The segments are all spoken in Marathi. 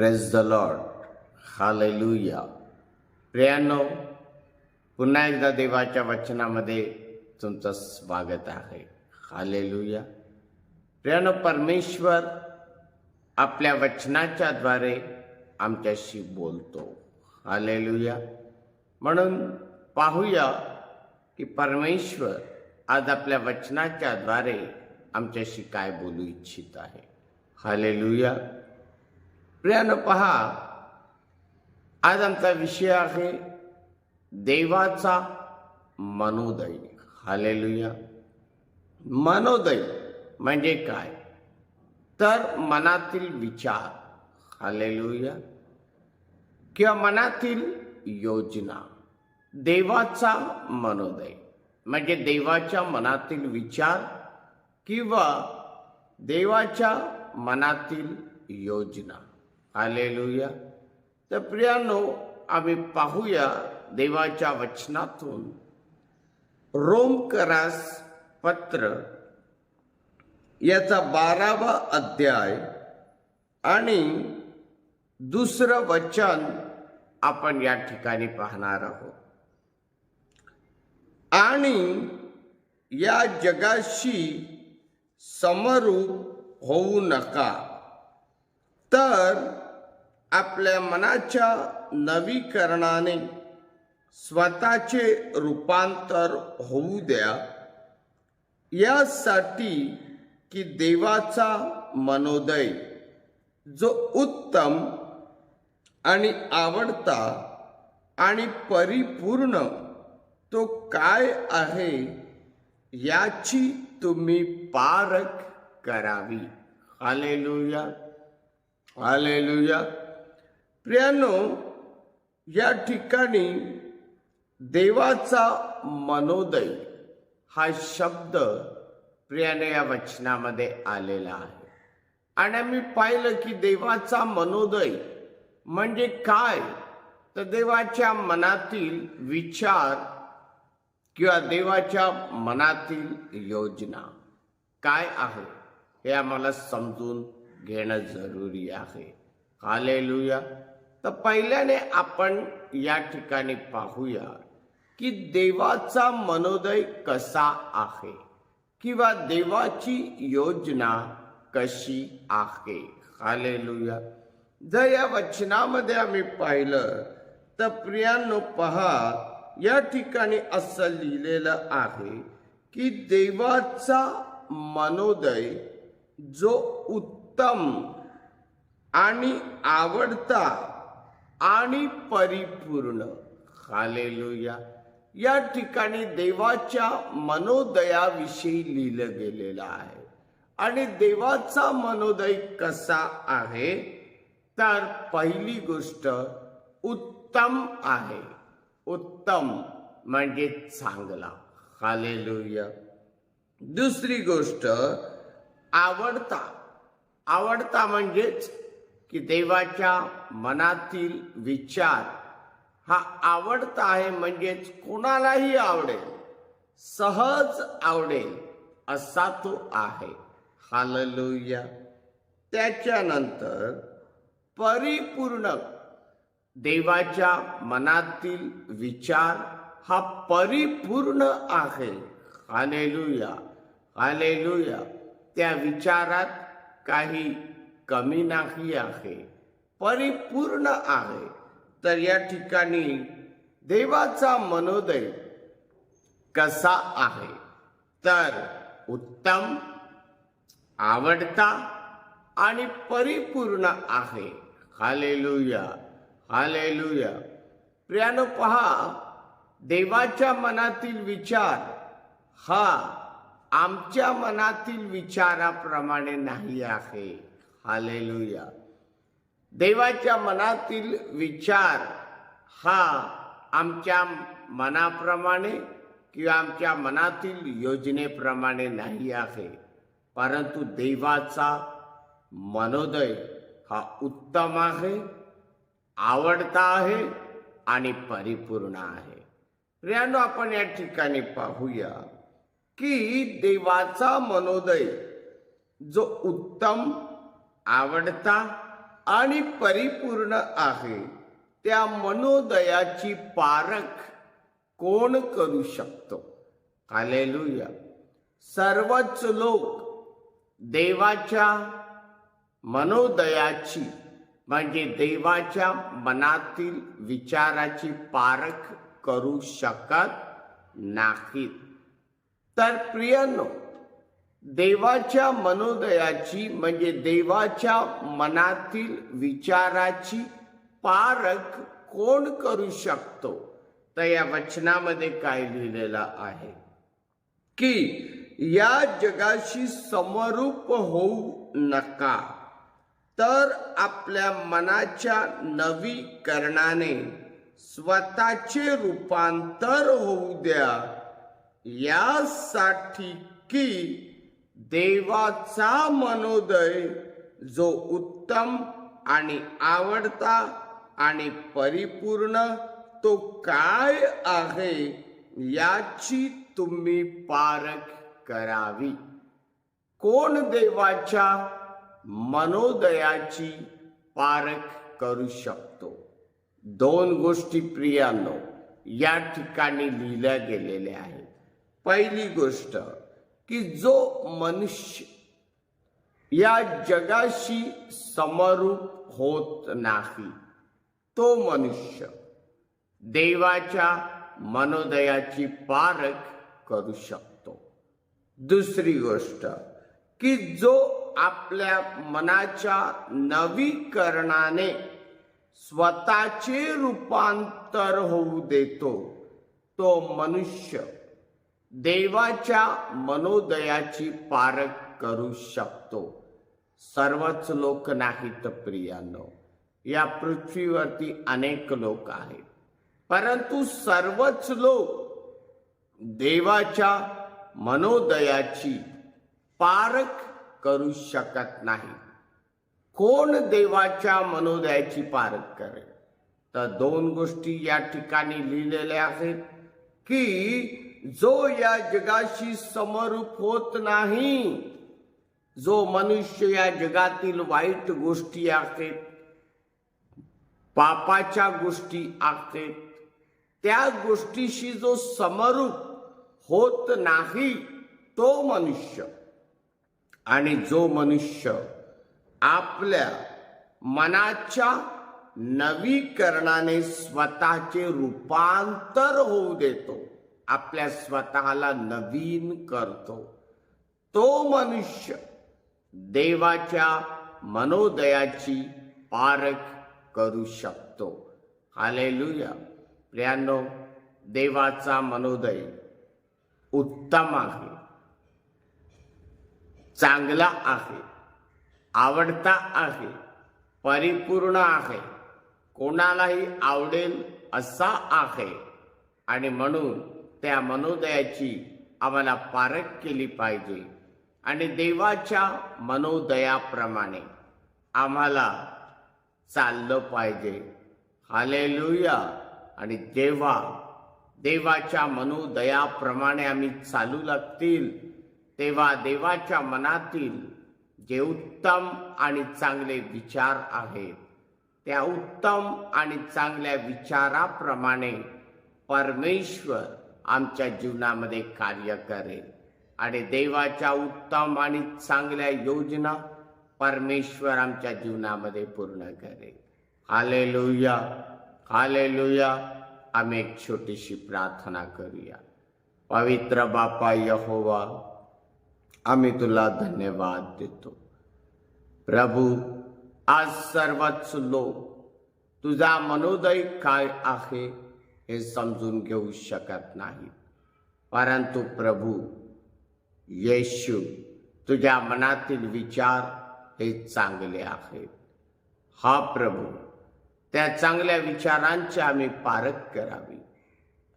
प्रेस द लॉर्ड हालेलुया प्रियानो पुन्हा एकदा देवाच्या वचनामध्ये तुमचं स्वागत आहे. हालेलुया प्रियानो परमेश्वर आपल्या वचनाच्या द्वारे आमच्याशी बोलतो. हालेलुया म्हणून पाहूया की परमेश्वर आज आपल्या वचनाच्या द्वारे आमच्याशी काय बोलू इच्छित आहे. हालेलुया प्रियानं पहा आज आमचा विषय आहे देवाचा मनोदय. हालेलुया. मनोदय म्हणजे काय? तर मनातील विचार. हालेलुया. किंवा मनातील योजना. देवाचा मनोदय. म्हणजे देवाच्या मनातील विचार किंवा देवाच्या मनातील योजना. हालेलुया तर प्रियानो आम्ही पाहूया देवाच्या वचनातून रोमकरास पत्र याचा बारावा अध्याय आणि दुसरं वचन आपण या ठिकाणी पाहणार आहोत. आणि या जगाशी समरूप होऊ नका. तर आपल्या मनाच्या नवीकरणाने स्वतःचे रूपांतर होऊ द्या. यासाठी की देवाचा मनोदय जो उत्तम आणि आवडता आणि परिपूर्ण तो काय आहे याची तुम्ही पारख करावी. हालेलुया. हालेलुया. प्रियानो या ठिकाणी देवाचा मनोदय हा शब्द प्रियाने या वचनामध्ये आलेला आहे. आणि आम्ही पाहिलं की देवाचा मनोदय म्हणजे काय? तर देवाच्या मनातील विचार किंवा देवाच्या मनातील योजना काय आहे हे आम्हाला समजून घेणं जरुरी आहे. हालेलुया. तर पहिल्याने आपण या ठिकाणी पाहूया की देवाचा मनोदय कसा आहे किंवा देवाची योजना कशी आहे. हालेलुया. जर या वचनामध्ये आम्ही पाहिलं तर प्रियांनो पहा या ठिकाणी असं लिहिलेलं आहे की देवाचा मनोदय जो उत्तम आणि आवडता आणि परिपूर्ण. हालेलुया. या ठिकाणी देवाच्या मनोदयाविषयी लिहिलं गेलेलं आहे. आणि देवाचा मनोदय कसा आहे? तर पहिली गोष्ट उत्तम आहे. उत्तम म्हणजे चांगला. हालेलुया. दुसरी गोष्ट आवडता. आवडता म्हणजेच की देवाच्या मनातील विचार हा आवडता आहे म्हणजेच कोणालाही आवडेल सहज आवडेल असा तो आहे. हाललुया. त्याच्यानंतर परिपूर्ण देवाच्या मनातील विचार हा परिपूर्ण आहे. हालेलुया. हालेलुया. त्या विचारात काही कमी नाही आहे परिपूर्ण आहे. तर या ठिकाणी देवाचा मनोदय कसा आहे? तर उत्तम आवडता आणि परिपूर्ण आहे. Hallelujah hallelujah. प्रियानो पहा देवाच्या मनातील विचार हा आमच्या मनातील विचाराप्रमाणे नाही आहे. हालेलुया. देवाच्या मनातील विचार हा आमच्या मनाप्रमाणे किंवा आमच्या मनातील योजनेप्रमाणे नाही आहे. परंतु देवाचा मनोदय हा उत्तम आहे आवडता आहे आणि परिपूर्ण आहे. प्रियानो आपण या ठिकाणी पाहूया की देवाचा मनोदय जो उत्तम आवडता आणि परिपूर्ण आहे. त्या मनोदयाची पारख कोण करू शकतो? हालेलुया. सर्वच लोक देवाच्या मनोदयाची म्हणजे देवाच्या मनातील विचाराची पारख करू शकत नाहीत. तर प्रियनो देवाच्या मनोदयाची म्हणजे देवाच्या मनातील विचाराची पारख कोण करू शकतो? तर या वचनामध्ये काय लिहिलेलं आहे? की या जगाशी समरूप होऊ नका तर आपल्या मनाच्या नवीकरणाने स्वतःचे रूपांतर होऊ द्या. यासाठी की देवाचा मनोदय जो उत्तम आणि आवडता आणि परिपूर्ण तो काय आहे याची तुम्ही पारख करावी. कोण देवाच्या मनोदयाची पारख करू शकतो? दोन गोष्टी प्रियानो या ठिकाणी लिहिल्या गेलेल्या आहेत. पहिली गोष्ट की जो मनुष्य या जगाशी समरूप होत नाही तो मनुष्य देवाच्या मनोदयाची पारख करू शकतो. दुसरी गोष्ट की जो आपल्या मनाच्या नवीकरणाने स्वतःचे रूपांतर होऊ देतो तो मनुष्य देवाच्या मनोदयाची पारख करू शकतो. सर्वच लोक नाहीत प्रियानो. या पृथ्वीवरती अनेक लोक आहेत. परंतु सर्वच लोक देवाच्या मनोदयाची पारख करू शकत नाही कोण देवाच्या मनोदयाची पारख करेल? तर दोन गोष्टी या ठिकाणी लिहिलेल्या आहेत की जो या जगाशी समरूप होत नाही जो मनुष्य या जगातील वाईट गोष्टी आहेत पापाच्या गोष्टी आहेत त्या गोष्टीशी जो समरूप होत नाही तो मनुष्य. आणि जो मनुष्य आपल्या मनाच्या नवीकरणाने स्वतःचे रूपांतर होऊ देतो. आपल्या स्वतःला नवीन करतो. तो मनुष्य देवाच्या मनोदयाची पारख करू शकतो. हालेलुया. प्रियानो देवाचा मनोदय उत्तम आहे. चांगला आहे. आवडता आहे. परिपूर्ण आहे. कोणालाही आवडेल असा आहे. आणि म्हणून त्या मनोदयाची आम्हाला पारख केली पाहिजे. आणि देवाच्या मनोदयाप्रमाणे आम्हाला चाललं पाहिजे. हालेलुया. आणि जेव्हा देवाच्या मनोदयाप्रमाणे आम्ही चालू लागतील तेव्हा देवाच्या मनातील जे उत्तम आणि चांगले विचार आहेत त्या उत्तम आणि चांगल्या विचाराप्रमाणे परमेश्वर आमच्या जीवनामध्ये कार्य करेल. आणि देवाच्या उत्तम आणि चांगल्या योजना परमेश्वर आमच्या जीवनामध्ये पूर्ण करेल. आले हालेलुया. आम्ही एक छोटीशी प्रार्थना करूया. पवित्र बापा यहोवा आम्ही तुला धन्यवाद देतो. प्रभू आज सर्वच लोक तुझा मनोदय काय आहे? हे समजून घेऊ शकत नाही परंतु प्रभू येशू तुझ्या मनातील विचार हे चांगले आहेत. हा प्रभू त्या चांगल्या विचारांची आम्ही पारख करावी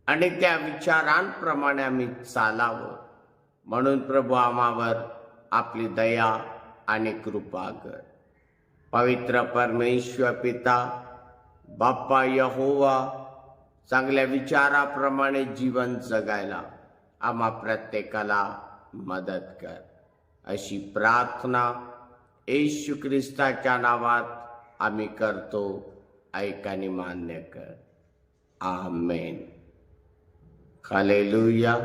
आणि त्या विचारांप्रमाणे आम्ही चालावं. म्हणून प्रभू आम्हावर आपली दया आणि कृपा कर. पवित्र परमेश्वर पिता बाप्पा यहोवा चांगल्या विचाराप्रमाणे जीवन जगायला आम्हा प्रत्येकाला मदत कर. अशी प्रार्थना येशू ख्रिस्ताच्या नावात आम्ही करतो ऐकाने मान्य कर. आमेन. हालेलुया.